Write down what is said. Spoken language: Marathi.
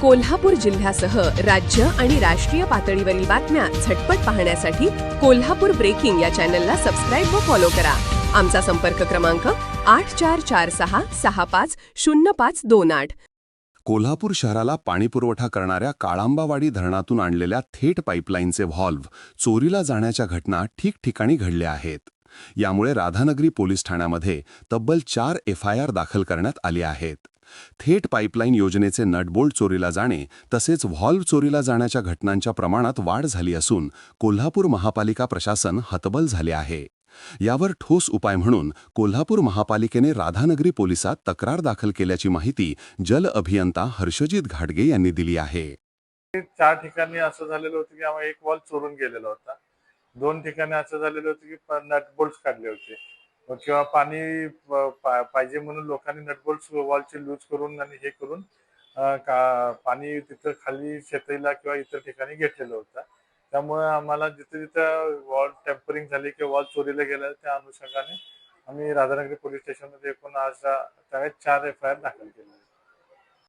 कोल्हापूर जिल्ह्यासह राज्य आणि राष्ट्रीय पातळीवरील बातम्या झटपट पाहण्यासाठी कोल्हापूर ब्रेकिंग या चॅनलला सबस्क्राईब व फॉलो करा. आमचा संपर्क क्रमांक आठ चार चार सहा सहा पाच शून्य पाच दोन आठ. कोल्हापूर शहराला पाणीपुरवठा करणाऱ्या काळांबावाडी धरणातून आणलेल्या थेट पाईपलाईनचे व्हॉल्व्ह चोरीला जाण्याच्या घटना ठिकठिकाणी घडल्या आहेत. यामुळे राधानगरी पोलीस ठाण्यामध्ये तब्बल चार एफ आय आर दाखल करण्यात आली आहेत. थेट पाईपलाईन योजनेचे नटबोल्ट चोरीला जाणे तसेच व्हॉल्व्ह चोरीला जाण्याच्या घटनांच्या प्रमाणात वाढ झाली असून कोल्हापूर महापालिका प्रशासन हतबल झाले आहे. यावर ठोस उपाय म्हणून कोल्हापूर महापालिकेने राधानगरी पोलिसात तक्रार दाखल केल्याची माहिती जल अभियंता हर्षजित घाटगे यांनी दिली आहे. चार ठिकाणी असं झालेलं होतं की आम्हाला एक वॉल चोरून गेलेला होता. दोन ठिकाणी असं झालेलं होतं की नट बोल्ट काढले होते. किंवा पाणी पा- पाहिजे म्हणून लोकांनी नट बोल्ट वॉलचे लूज करून आणि हे करून का पाणी तिथं खाली शेतीला किंवा इतर ठिकाणी घेतलेलं होतं. त्यामुळे आम्हाला जिथे जिथं वॉल टेम्परिंग झाली किंवा वॉल चोरीला गेला त्या अनुषंगाने आम्ही राधानगरी पोलीस स्टेशनमध्ये एकूण आज त्यावेळेस चार एफ आय आर दाखल केले.